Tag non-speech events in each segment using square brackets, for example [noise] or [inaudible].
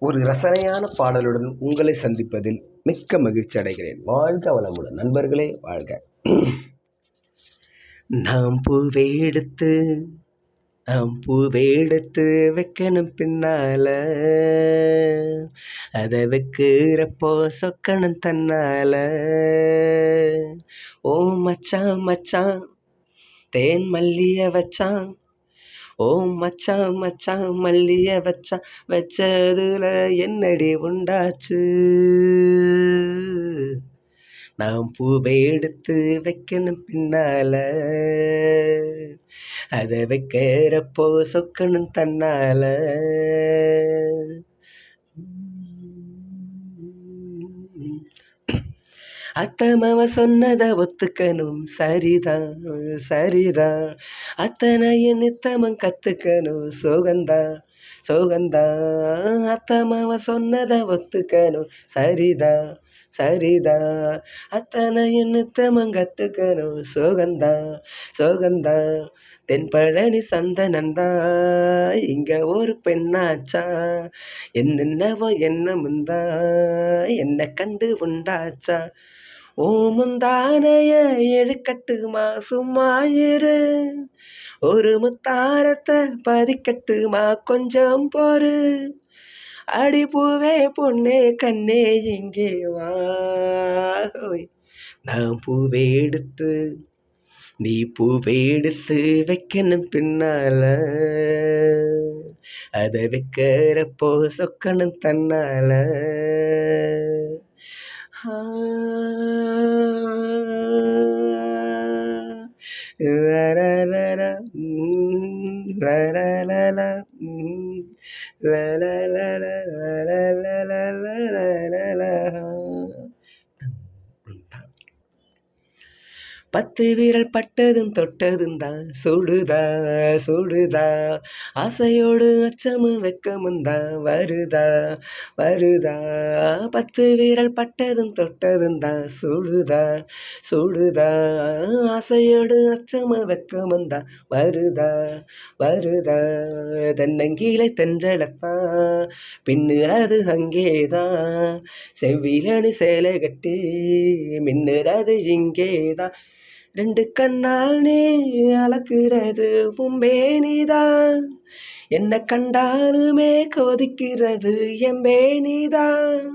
ஒரு ரசனையான பாடலுடன் உங்களை சந்திப்பதில் மிக்க மகிழ்ச்சி அடைகிறேன். வாழ்க வளமுடன். நண்பர்களே வாழ்க. நாம் பூவே எடுத்து நாம் பூவே எடுத்து வைக்கணும் பின்னால. அதை வைக்கிறப்போ சொக்கணும் தன்னால. ஓ மச்சான் மச்சான் தேன் மல்லிய வச்சான் ஓ மச்சான் மச்சான் மல்லிய வச்சான் வச்சதுல என்னடி உண்டாச்சு? நாம் பூவை எடுத்து வைக்கணும் பின்னால அதை வைக்கிறப்போ சொக்கணும் தன்னால. அத்தமவ சொன்னத ஒத்துக்கணும். சரிதான் சரிதான் அத்தனை நித்தமும் கத்துக்கணும். சோகந்தா சோகந்தா. அத்தமவ சொன்னத ஒத்துக்கணும். சரிதான் சரிதா. அத்தனை நித்தமம் கத்துக்கணும். சோகந்தா சோகந்தா. தென்பழனி சந்தனந்தா. இங்க ஒரு பெண்ணாச்சா? என்னென்னவோ என்ன முந்தா என்ன கண்டு உண்டாச்சா? ஓமுந்தானைய எழுக்கட்டுமா எடுக்கட்டுமா சும்மா இரு ஒரு முத்தாரத்தை பதிக்கட்டுமா கொஞ்சம் பொறு அடி பொண்ணே கண்ணே இங்கே வாய் நான் பூவே எடுத்து நீ பூவை எடுத்து வைக்கணும் பின்னால. அதை வைக்கிறப்போ சொக்கணும் தன்னால. la la la la பத்து விரல் பட்டதும் தொட்டதும் தான் சுடுதா சுடுதா. ஆசையோடு அச்சமும் வெக்கமும் தான் வருதா வருதா. பத்து விரல் பட்டதும் தொட்டதும் தான் சுடுதா சுடுதா. ஆசையோடு அச்சமும் வெக்கமும் தான் வருதா வருதா. தென்னங்கீழே தென்றலத்தான் பின்னுறது அங்கேதான் செவ்விலனு சேலை கட்டி மின்னுறது இங்கேதான் ரெண்டு கண்ணால் நீ அளக்குறது உம்பேனிதான் என்ன கண்டாலுமே கொதிக்கிறது எம்பேனிதான்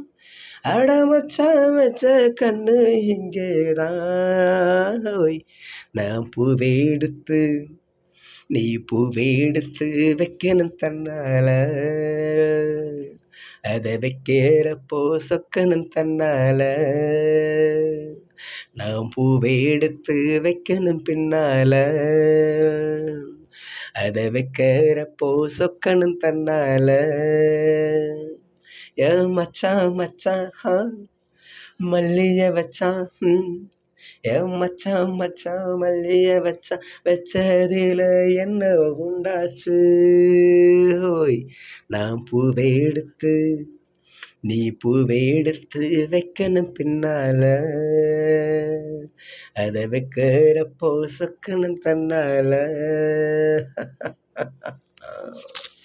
அடமச்சா வச்ச கண்ணு இங்கேதான் நான் பூவை எடுத்து நீ பூவை எடுத்து வைக்கணும் தன்னால. அதை வைக்கிறப்போ சொக்கணும் தன்னால. நான் பூவை எடுத்து வைக்கணும் பின்னால. அதை வைக்கிறப்போ சொக்கணும் தன்னால. ஏ மச்சான் மச்சான் மல்லிய வச்சான் ம். ஏன் மச்சான் மச்சான் மல்லிய வச்சா வச்சதில என்ன உண்டாச்சு ஓய் நான் பூவை எடுத்து நீ பூவை எடுத்து வைக்கணும் பின்னால அதை வைக்கிறப்போ சொக்கணும் தன்னால [laughs]